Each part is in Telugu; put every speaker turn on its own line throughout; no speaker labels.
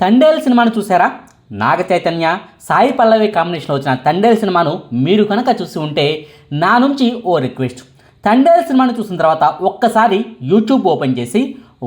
తండేల్ సినిమాను చూసారా నాగ చైతన్య సాయి పల్లవి కాంబినేషన్లో వచ్చిన తండేల్ సినిమాను మీరు కనుక చూసి ఉంటే నా నుంచి ఓ రిక్వెస్ట్. తండేల్ సినిమాను చూసిన తర్వాత ఒక్కసారి యూట్యూబ్ ఓపెన్ చేసి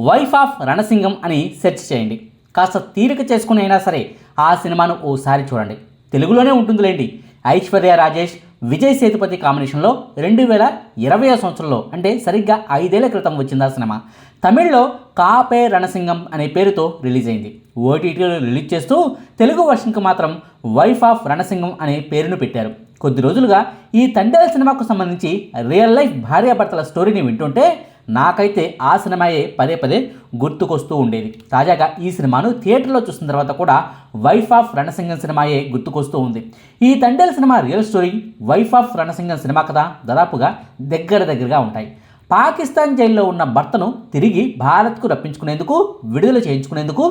వైఫ్ ఆఫ్ రణసింగం అని సెర్చ్ చేయండి. కాస్త తీరిక చేసుకుని అయినా సరే ఆ సినిమాను ఓసారి చూడండి. తెలుగులోనే ఉంటుందిలేండి. ఐశ్వర్య రాజేష్ విజయ్ సేతుపతి కాంబినేషన్లో రెండు వేల ఇరవై సంవత్సరంలో అంటే సరిగ్గా ఐదేళ్ళ క్రితం వచ్చింది ఆ సినిమా. తమిళ్ళో కాపే రణసింగం అనే పేరుతో రిలీజ్ అయింది. ఓటీటీలో రిలీజ్ చేస్తూ తెలుగు వర్షన్కి మాత్రం వైఫ్ ఆఫ్ రణసింగం అనే పేరును పెట్టారు. కొద్ది రోజులుగా ఈ తండ్రి సినిమాకు సంబంధించి రియల్ లైఫ్ భార్యాభర్తల స్టోరీని వింటుంటే నాకైతే ఆ సినిమాయే పదే పదే గుర్తుకొస్తూ ఉండేది. తాజాగా ఈ సినిమాను థియేటర్లో చూసిన తర్వాత కూడా వైఫ్ ఆఫ్ రణసింగం సినిమాయే గుర్తుకొస్తూ ఉంది. ఈ Thandel cinema real story wife of Ranasingam cinema కథ దాదాపుగా దగ్గర దగ్గరగా ఉంటాయి. పాకిస్తాన్ జైల్లో ఉన్న భర్తను తిరిగి భారత్కు రప్పించుకునేందుకు విడుదల చేయించుకునేందుకు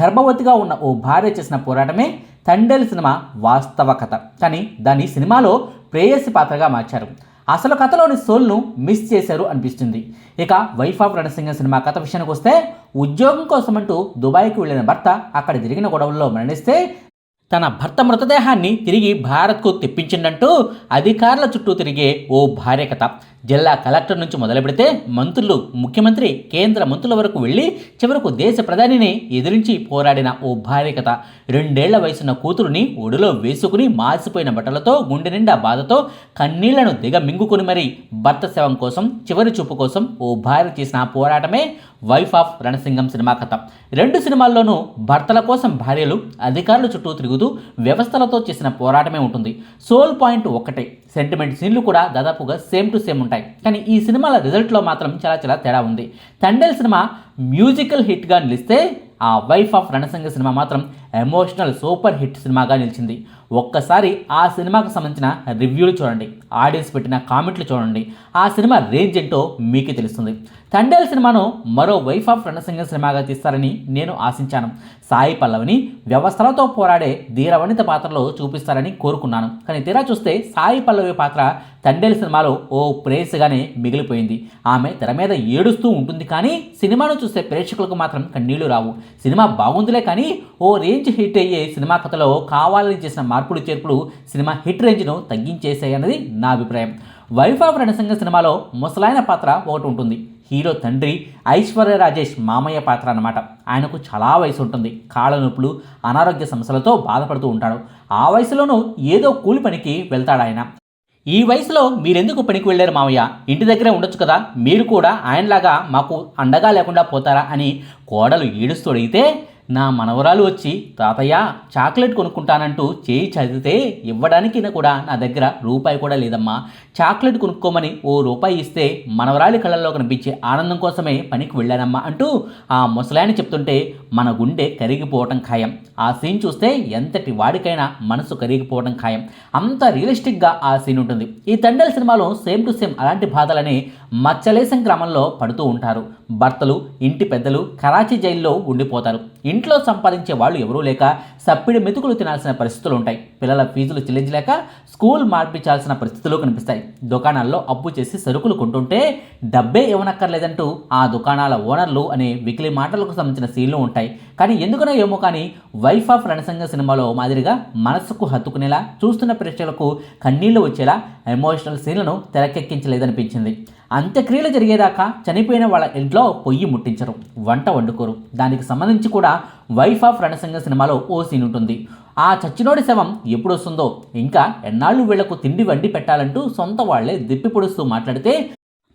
గర్భవతిగా ఉన్న ఓ భార్య చేసిన పోరాటమే తండేల్ సినిమా వాస్తవ కథ. కానీ దాన్ని సినిమాలో ప్రేయసి పాత్రగా మార్చారు. అసలు కథలోని సోల్ను మిస్ చేశారు అనిపిస్తుంది. ఇక వైఫ్ ఆఫ్ రణసింగ సినిమా కథ విషయానికి వస్తే ఉద్యోగం కోసమంటూ దుబాయ్కి వెళ్ళిన భర్త అక్కడ జరిగిన గొడవల్లో మరణిస్తే తన భర్త మృతదేహాన్ని తిరిగి భారత్కు తెప్పించిందంటూ అధికారుల చుట్టూ తిరిగే ఓ భార్య కథ. జిల్లా కలెక్టర్ నుంచి మొదలు పెడితే మంత్రులు ముఖ్యమంత్రి కేంద్ర మంత్రుల వరకు వెళ్ళి చివరకు దేశ ప్రధానిని ఎదిరించి పోరాడిన ఓ భార్య కథ. రెండేళ్ళ వయసున్న కూతురుని ఒడిలో వేసుకుని మాసిపోయిన బట్టలతో గుండె నిండా బాధతో కన్నీళ్ళను దిగ మింగుకుని మరీ భర్త శవం కోసం చివరి చూపు కోసం ఓ భార్య చేసిన పోరాటమే వైఫ్ ఆఫ్ రణసింగం సినిమా కథ. రెండు సినిమాల్లోనూ భర్తల కోసం భార్యలు అధికారుల చుట్టూ తిరుగుతూ వ్యవస్థలతో చేసిన పోరాటమే ఉంటుంది. సోల్ పాయింట్ ఒక్కటే సెంటిమెంట్ సీన్లు కూడా దాదాపుగా సేమ్ టు సేమ్ ఉంటాయి. కానీ ఈ సినిమాల రిజల్ట్లో మాత్రం చాలా చాలా తేడా ఉంది. తండేల్ సినిమా మ్యూజికల్ హిట్గా నిలిస్తే ఆ వైఫ్ ఆఫ్ రణసింగ సినిమా మాత్రం ఎమోషనల్ సూపర్ హిట్ సినిమాగా నిలిచింది. ఒక్కసారి ఆ సినిమాకు సంబంధించిన రివ్యూలు చూడండి. ఆడియన్స్ పెట్టిన కామెంట్లు చూడండి. ఆ సినిమా రేంజ్ ఏంటో మీకే తెలుస్తుంది. తండేల్ సినిమాను మరో వైఫ్ ఆఫ్ రణసింగ సినిమాగా తీస్తారని నేను ఆశించాను. సాయి పల్లవిని వ్యవస్థలతో పోరాడే ధీరవనిత పాత్రలో చూపిస్తారని కోరుకున్నాను. కానీ తీరా చూస్తే సాయి పల్లవి పాత్ర తండేల్ సినిమాలో ఓ ప్రేయస్గానే మిగిలిపోయింది. ఆమె తెర మీద ఏడుస్తూ ఉంటుంది కానీ సినిమాను చూసే ప్రేక్షకులకు మాత్రం కన్నీళ్ళు రావు. సినిమా బాగుందిలే కానీ ఓ రేంజ్ హిట్ అయ్యే సినిమా కథలో కావాలని చేసిన మార్పులు చేర్పులు సినిమా హిట్ రేంజ్ను తగ్గించేసాయన్నది నా అభిప్రాయం. వైఫ్ ఆఫ్ రణసింగ సినిమాలో ముసలాయన పాత్ర ఒకటి ఉంటుంది. హీరో తండ్రి ఐశ్వర్య రాజేష్ మామయ్య పాత్ర అన్నమాట. ఆయనకు చాలా వయసు ఉంటుంది. కాళ్ళ నొప్పులు అనారోగ్య సమస్యలతో బాధపడుతూ ఉంటాడు. ఆ వయసులోనూ ఏదో కూలి పనికి వెళ్తాడు ఆయన ఈ వయసులో మీరెందుకు పనికి వెళ్ళారు మామయ్య ఇంటి దగ్గరే ఉండొచ్చు కదా? మీరు కూడా ఆయనలాగా మాకు అండగా లేకుండా పోతారా అని కోడలు ఏడుస్తూ అడిగితే నా మనవరాలు వచ్చి తాతయ్య చాక్లెట్ కొనుక్కుంటానంటూ చేయి చదివితే ఇవ్వడానికి కూడా నా దగ్గర రూపాయి కూడా లేదమ్మా. చాక్లెట్ కొనుక్కోమని ఓ రూపాయి ఇస్తే మనవరాలి కళ్ళల్లో కనిపించే ఆనందం కోసమే పనికి వెళ్ళానమ్మా అంటూ ఆ ముసలాయన చెప్తుంటే మన గుండె కరిగిపోవటం ఖాయం. ఆ సీన్ చూస్తే ఎంతటి వాడికైనా మనసు కరిగిపోవడం ఖాయం. అంత రియలిస్టిక్గా ఆ సీన్ ఉంటుంది. ఈ తండల్ సినిమాలో సేమ్ టు సేమ్ అలాంటి బాధలని మచ్చలేసం గ్రామంలో పడుతూ ఉంటారు. భర్తలు ఇంటి పెద్దలు కరాచీ జైల్లో ఉండిపోతారు. ఇంట్లో సంపాదించే వాళ్ళు ఎవరూ లేక సప్పిడి మెతుకులు తినాల్సిన పరిస్థితులు ఉంటాయి పిల్లల ఫీజులు చెల్లించలేక స్కూల్ మార్పించాల్సిన పరిస్థితులు కనిపిస్తాయి. దుకాణాల్లో అప్పు చేసి సరుకులు కొంటుంటే డబ్బే ఇవ్వనక్కర్లేదంటూ ఆ దుకాణాల ఓనర్లు అనే వికిలి మాటలకు సంబంధించిన సీన్లు ఉంటాయి. కానీ ఎందుకనో ఏమో కానీ వైఫ్ ఆఫ్ రణసంగ సినిమాలో మాదిరిగా మనసుకు హత్తుకునేలా చూస్తున్న ప్రేక్షకులకు కన్నీళ్ళు వచ్చేలా ఎమోషనల్ సీన్లను తెరకెక్కించలేదనిపించింది. అంత్యక్రియలు జరిగేదాకా చనిపోయిన వాళ్ళ ఇంట్లో పొయ్యి ముట్టించరు వంట వండుకోరు. దానికి సంబంధించి కూడా వైఫ్ ఆఫ్ రణసింగ సినిమాలో ఓ సీన్ ఉంటుంది. ఆ చచ్చినోడి శవం ఎప్పుడు వస్తుందో ఇంకా ఎన్నాళ్ళు వీళ్ళకు తిండి వండి పెట్టాలంటూ సొంత వాళ్ళే దిప్పి పొడుస్తూ మాట్లాడితే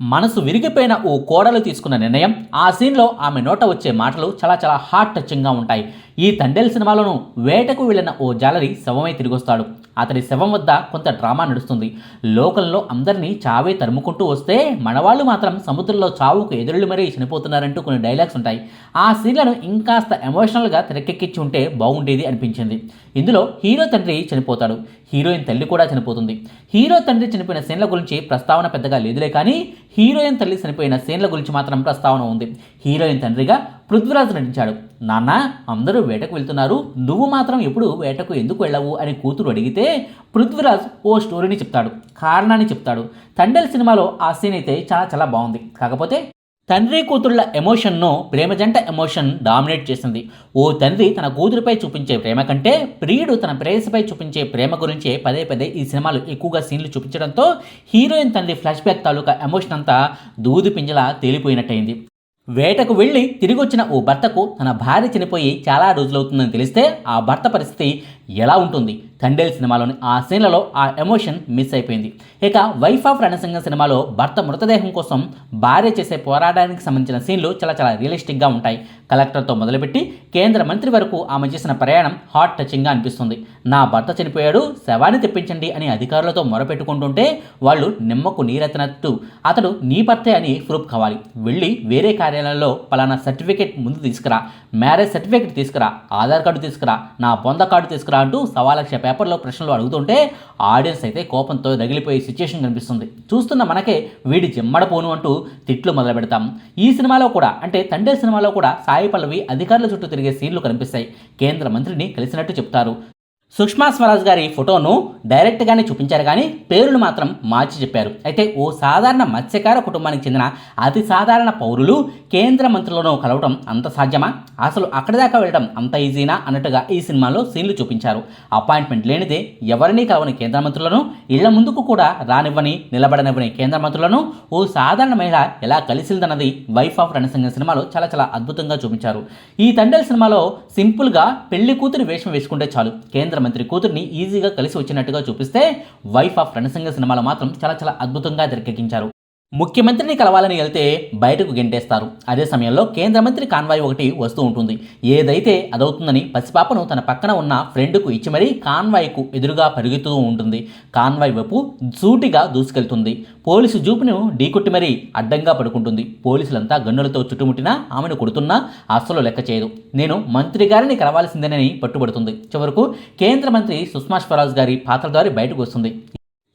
మనసు విరిగిపోయిన ఓ కోడలు తీసుకున్న నిర్ణయం. ఆ సీన్లో ఆమె నోట వచ్చే మాటలు చాలా చాలా హార్ట్ టచింగ్గా ఉంటాయి. ఈ తండేల్ సినిమాలోనూ వేటకు వెళ్ళిన ఓ జాలరి శవమై తిరిగొస్తాడు. అతడి శవం వద్ద కొంత డ్రామా నడుస్తుంది. లోకంలో అందరినీ చావే తరుముకుంటూ వస్తే మనవాళ్ళు మాత్రం సముద్రంలో చావుకు ఎదురులు మరీ చనిపోతున్నారంటూ కొన్ని డైలాగ్స్ ఉంటాయి. ఆ సీన్లను ఇంకాస్త ఎమోషనల్గా తెరకెక్కించి ఉంటే బాగుండేది అనిపించింది. ఇందులో హీరో తండ్రి చనిపోతాడు. హీరోయిన్ తల్లి కూడా చనిపోతుంది. హీరో తండ్రి చనిపోయిన సీన్ల గురించి ప్రస్తావన పెద్దగా లేదులే కానీ హీరోయిన్ తల్లి చనిపోయిన సీన్ల గురించి మాత్రం ప్రస్తావన ఉంది. హీరోయిన్ తండ్రిగా పృథ్వీరాజ్ నటించాడు. నాన్న అందరూ వేటకు వెళ్తున్నారు. నువ్వు మాత్రం ఎప్పుడు వేటకు ఎందుకు వెళ్ళవు? అని కూతురు అడిగితే పృథ్వీరాజ్ ఓ స్టోరీని చెప్తాడు కారణాన్ని చెప్తాడు. తండ్రి సినిమాలో ఆ సీన్ అయితే చాలా చాలా బాగుంది. కాకపోతే తండ్రి కూతుళ్ళ ఎమోషన్ను ప్రేమ జంట ఎమోషన్ డామినేట్ చేసింది. ఓ తండ్రి తన కూతురిపై చూపించే ప్రేమ కంటే ప్రియుడు తన ప్రేయసిపై చూపించే ప్రేమ గురించే పదే పదే ఈ సినిమాలు ఎక్కువగా సీన్లు చూపించడంతో హీరోయిన్ తండ్రి ఫ్లాష్ బ్యాక్ తాలూకా ఎమోషన్ అంతా దూది పింజలా తేలిపోయినట్టయింది. వేటకు వెళ్ళి తిరిగి వచ్చిన ఓ భర్తకు తన భార్య చనిపోయి చాలా రోజులవుతుందని తెలిస్తే ఆ భర్త పరిస్థితి ఎలా ఉంటుంది? తండేల్ సినిమాలోని ఆ సీన్లలో ఆ ఎమోషన్ మిస్ అయిపోయింది. ఇక వైఫ్ ఆఫ్ రణసింగం సినిమాలో భర్త మృతదేహం కోసం భార్య చేసే పోరాటానికి సంబంధించిన సీన్లు చాలా చాలా రియలిస్టిక్గా ఉంటాయి. కలెక్టర్తో మొదలుపెట్టి కేంద్ర మంత్రి వరకు ఆమె చేసిన ప్రయాణం హాట్ టచింగ్గా అనిపిస్తుంది. నా భర్త చనిపోయాడు శవాన్ని తెప్పించండి అని అధికారులతో మొరపెట్టుకుంటుంటే వాళ్ళు నిమ్మకు నీరెత్తనట్టు అతడు నీ భర్తే అని ప్రూఫ్ కావాలి. వెళ్ళి వేరే కార్యాలయంలో పలానా సర్టిఫికేట్ ముందు తీసుకురా. మ్యారేజ్ సర్టిఫికేట్ తీసుకురా. ఆధార్ కార్డు తీసుకురా. నా పొంద కార్డు తీసుకురా. అంటూ సవాలక్ష పేపర్లో ప్రశ్నలు అడుగుతుంటే ఆడియన్స్ అయితే కోపంతో రగిలిపోయే సిచ్యుయేషన్ కనిపిస్తుంది. చూస్తున్న మనకే వీడి జిమ్మడపోను అంటూ తిట్లు మొదలు పెడతాం. ఈ సినిమాలో కూడా అంటే తండ్రి సినిమాలో కూడా సాయి పల్లవి అధికారుల చుట్టూ తిరిగే సీన్లు కనిపిస్తాయి. కేంద్ర మంత్రిని కలిసినట్టు చెప్తారు. సుష్మా స్వరాజ్ గారి ఫోటోను డైరెక్ట్గానే చూపించారు కానీ పేరును మాత్రం మార్చి చెప్పారు. అయితే ఓ సాధారణ మత్స్యకార కుటుంబానికి చెందిన అతి సాధారణ పౌరులు కేంద్ర మంత్రులను కలవడం అంత సాధ్యమా? అసలు అక్కడి దాకా వెళ్ళడం అంత ఈజీనా? అన్నట్టుగా ఈ సినిమాలో సీన్లు చూపించారు. అపాయింట్మెంట్ లేనిదే ఎవరినీ కలవని కేంద్ర మంత్రులను ఇళ్ళ ముందుకు కూడా రానివ్వని నిలబడనివ్వని కేంద్ర మంత్రులను ఓ సాధారణ మహిళ ఎలా కలిసిందన్నది వైఫ్ ఆఫ్ రణసింగ సినిమాలో చాలా చాలా అద్భుతంగా చూపించారు. ఈ తండేల్ సినిమాలో సింపుల్గా పెళ్ళి కూతురి వేషం వేసుకుంటే చాలు. కేంద్ర మంత్రి కూతుర్ని ఈజీగా కలిసి వచ్చినట్టుగా చూపిస్తే వైఫ్ ఆఫ్ రణసింగ సినిమాలో మాత్రం చాలా చాలా అద్భుతంగా తెరకెక్కించారు. ముఖ్యమంత్రిని కలవాలని వెళ్తే బయటకు గెంటేస్తారు. అదే సమయంలో కేంద్ర మంత్రి కాన్వాయ్ ఒకటి వస్తూ ఉంటుంది. ఏదైతే అదవుతుందని పసిపాపను తన పక్కన ఉన్న ఫ్రెండ్కు ఇచ్చి మరీ కాన్వాయ్కు ఎదురుగా పరిగెత్తుతూ ఉంటుంది. కాన్వాయ్ వైపు సూటిగా దూసుకెళ్తుంది. పోలీసు జూపును ఢీకొట్టి మరీ అడ్డంగా పడుకుంటుంది. పోలీసులంతా గన్నులతో చుట్టుముట్టినా ఆమెను కొడుతున్నా అస్సలు లెక్క చేయదు. నేను మంత్రి గారిని కలవాల్సిందేనని పట్టుబడుతుంది. చివరకు కేంద్ర మంత్రి సుష్మా స్వరాజ్ గారి పాత్ర ద్వారా బయటకు వస్తుంది.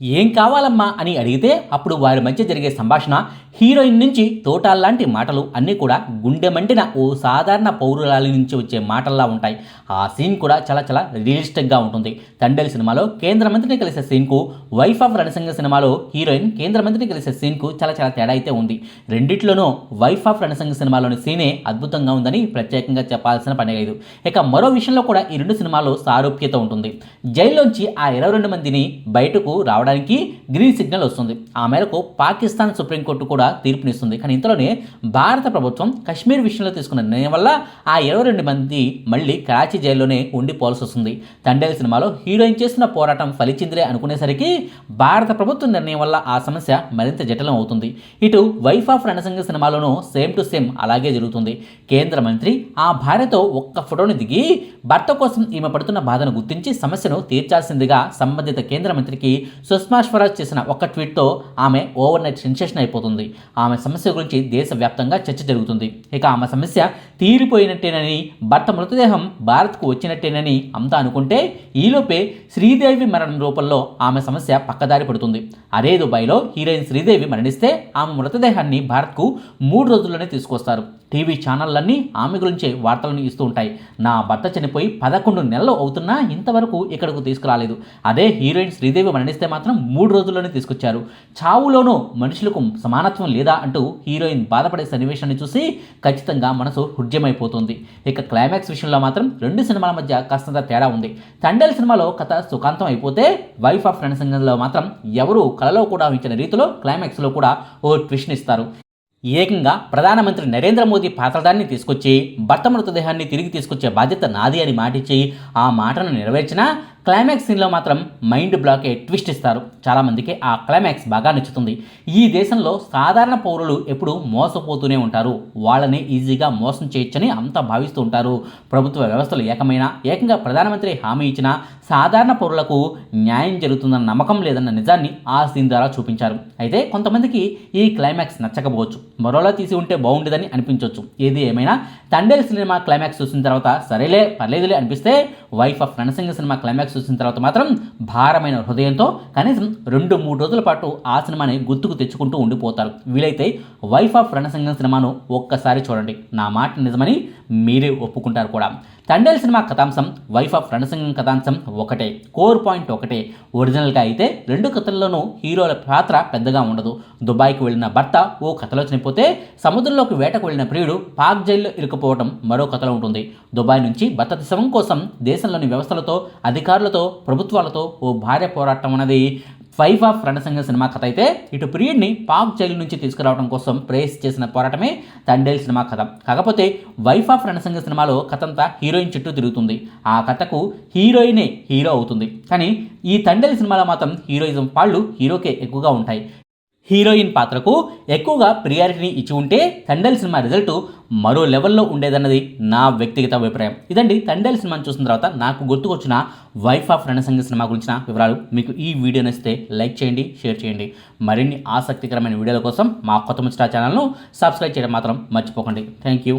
ఏం కావాలమ్మా అని అడిగితే అప్పుడు వారి మధ్య జరిగే సంభాషణ హీరోయిన్ నుంచి తోటాల్లాంటి మాటలు అన్నీ కూడా గుండె మండిన ఓ సాధారణ పౌరురాలి నుంచి వచ్చే మాటల్లా ఉంటాయి. ఆ సీన్ కూడా చాలా చాలా రియలిస్టిక్గా ఉంటుంది. తండేల్ సినిమాలో కేంద్ర మంత్రిని కలిసే సీన్కు వైఫ్ ఆఫ్ రణసింగ సినిమాలో హీరోయిన్ కేంద్ర మంత్రిని కలిసే సీన్కు చాలా చాలా తేడా అయితే ఉంది. రెండిట్లోనూ వైఫ్ ఆఫ్ రణసింగ సినిమాలోని సీనే అద్భుతంగా ఉందని ప్రత్యేకంగా చెప్పాల్సిన పని లేదు. ఇక మరో విషయంలో కూడా ఈ రెండు సినిమాల్లో సారూప్యత ఉంటుంది. జైల్లోంచి ఆ ఇరవై రెండు మందిని బయటకు రావడానికి గ్రీన్ సిగ్నల్ వస్తుంది. ఆ మేరకు పాకిస్తాన్ సుప్రీంకోర్టు కూడా తీర్పునిస్తుంది. కానీ ఇంతలోనే భారత ప్రభుత్వం కశ్మీర్ విషయంలో తీసుకున్న నిర్ణయం వల్ల ఆ ఇరవై రెండు మంది మళ్ళీ కరాచీ జైల్లోనే ఉండిపోవాల్సి వస్తుంది. తండేల్ సినిమాలో హీరోయిన్ చేసిన పోరాటం ఫలించిందిలే అనుకునేసరికి భారత ప్రభుత్వం నిర్ణయం వల్ల ఆ సమస్య మరింత జటిలం అవుతుంది. ఇటు వైఫ్ ఆఫ్ రణసింగ సినిమాలోనూ సేమ్ టు సేమ్ అలాగే జరుగుతుంది. కేంద్ర మంత్రి ఆ భార్యతో ఒక్క ఫోటోని దిగి భర్త కోసం ఈమె పడుతున్న బాధను గుర్తించి సమస్యను తీర్చాల్సిందిగా సంబంధిత కేంద్ర మంత్రికి సుష్మా స్వరాజ్ చేసిన ఒక్క ట్వీట్తో ఆమె ఓవర్ నైట్ సెన్సేషన్ అయిపోతుంది. ఆమె సమస్య గురించి దేశవ్యాప్తంగా చర్చ జరుగుతుంది. ఇక ఆమె సమస్య తీరిపోయినట్టేనని భర్త మృతదేహం భారత్కు వచ్చినట్టేనని అంతా అనుకుంటే ఈలోపే శ్రీదేవి మరణం రూపంలో ఆమె సమస్య పక్కదారి పడుతుంది. అదే దుబాయ్లో హీరోయిన్ శ్రీదేవి మరణిస్తే ఆమె మృతదేహాన్ని భారత్కు మూడు రోజుల్లోనే తీసుకొస్తారు. టీవీ ఛానళ్ళన్నీ ఆమె గురించే వార్తలను ఇస్తూ ఉంటాయి. నా భర్త చనిపోయి పదకొండు నెలలు అవుతున్నా ఇంతవరకు ఇక్కడకు తీసుకురాలేదు. అదే హీరోయిన్ శ్రీదేవి మరణిస్తే మాత్రం మూడు రోజుల్లోనే తీసుకొచ్చారు. చావులోనూ మనుషులకు సమానత్వం లేదా అంటూ హీరోయిన్ బాధపడే సన్నివేశాన్ని చూసి ఖచ్చితంగా మనసు హృద్యమైపోతుంది ఇక క్లైమాక్స్ విషయంలో మాత్రం రెండు సినిమాల మధ్య కాస్తంత తేడా ఉంది. తండేల్ సినిమాలో కథ సుఖాంతం అయిపోతే వైఫ్ ఆఫ్ రణసింగంలో మాత్రం ఎవరు కలలో కూడా ఉంచిన రీతిలో క్లైమాక్స్లో కూడా ఓ ట్విషన్ ఇస్తారు. ఏకంగా ప్రధానమంత్రి నరేంద్ర మోదీ పాత్రదాన్ని తీసుకొచ్చి భర్త మృతదేహాన్ని తిరిగి తీసుకొచ్చే బాధ్యత నాది అని మాటిచ్చి ఆ మాటను నెరవేర్చినా క్లైమాక్స్ సీన్లో మాత్రం మైండ్ బ్లాకే ట్విస్ట్ ఇస్తారు. చాలామందికి ఆ క్లైమాక్స్ బాగా నచ్చుతుంది. ఈ దేశంలో సాధారణ పౌరులు ఎప్పుడూ మోసపోతూనే ఉంటారు. వాళ్ళని ఈజీగా మోసం చేయొచ్చని అంతా భావిస్తూ ఉంటారు. ప్రభుత్వ వ్యవస్థలు ఏకమైన ఏకంగా ప్రధానమంత్రి హామీ ఇచ్చిన సాధారణ పౌరులకు న్యాయం జరుగుతుందన్న నమ్మకం లేదన్న నిజాన్ని ఆ సీన్ ద్వారా చూపించారు. అయితే కొంతమందికి ఈ క్లైమాక్స్ నచ్చకపోవచ్చు. మరోలా తీసి ఉంటే బాగుండేదని అనిపించవచ్చు ఏది ఏమైనా తండేల్ సినిమా క్లైమాక్స్ చూసిన తర్వాత సరేలే పర్లేదులే అనిపిస్తే wife of Ranasinga cinema climax చూసిన తర్వాత మాత్రం భారమైన హృదయంతో కనీసం రెండు మూడు రోజుల పాటు ఆ సినిమాని గుర్తుకు తెచ్చుకుంటూ ఉండిపోతారు. వీలైతే వైఫ్ ఆఫ్ రణసింగం సినిమాను ఒక్కసారి చూడండి. నా మాట నిజమని మీరే ఒప్పుకుంటారు కూడా. తండేల్ సినిమా కథాంశం వైఫ్ ఆఫ్ రణసింగం కథాంశం ఒకటే కోర్ పాయింట్ ఒకటే. ఒరిజినల్గా అయితే రెండు కథల్లోనూ హీరోల పాత్ర పెద్దగా ఉండదు. దుబాయ్కి వెళ్ళిన భర్త ఓ కథలో చనిపోతే సముద్రంలోకి వేటకు వెళ్ళిన ప్రియుడు పాక్ జైల్లో ఇరుక్కుపోవడం మరో కథలో ఉంటుంది. దుబాయ్ నుంచి భర్త శవం కోసం దేశంలోని వ్యవస్థలతో అధికారులతో ప్రభుత్వాలతో ఓ భార్య పోరాటం అనేది వైఫ్ ఆఫ్ రణసింగ సినిమా కథ అయితే ఇటు ప్రియుడిని పాక్ జైలు నుంచి తీసుకురావడం కోసం ప్రేస్ చేసిన పోరాటమే తండేల్ సినిమా కథ. కాకపోతే వైఫ్ ఆఫ్ రణసింగ సినిమాలో కథ అంతా హీరోయిన్ చుట్టూ తిరుగుతుంది. ఆ కథకు హీరోయినే హీరో అవుతుంది. కానీ ఈ తండేల్ సినిమాలో మాత్రం హీరోయిజం పాళ్ళు హీరోకే ఎక్కువగా ఉంటాయి. హీరోయిన్ పాత్రకు ఎక్కువగా ప్రియారిటీని ఇచ్చి ఉంటే తండేల్ సినిమా రిజల్ట్ మరో లెవెల్లో ఉండేదన్నది నా వ్యక్తిగత అభిప్రాయం. ఇదండి తండేల్ సినిమాని చూసిన తర్వాత నాకు గుర్తుకొచ్చిన వైఫ్ ఆఫ్ రణసంగ సినిమా గురించిన వివరాలు. మీకు ఈ వీడియో నచ్చితే లైక్ చేయండి షేర్ చేయండి. మరిన్ని ఆసక్తికరమైన వీడియోల కోసం మా కొత్త ముచ్చట ఛానల్ను సబ్స్క్రైబ్ చేయడం మాత్రం మర్చిపోకండి. Thank you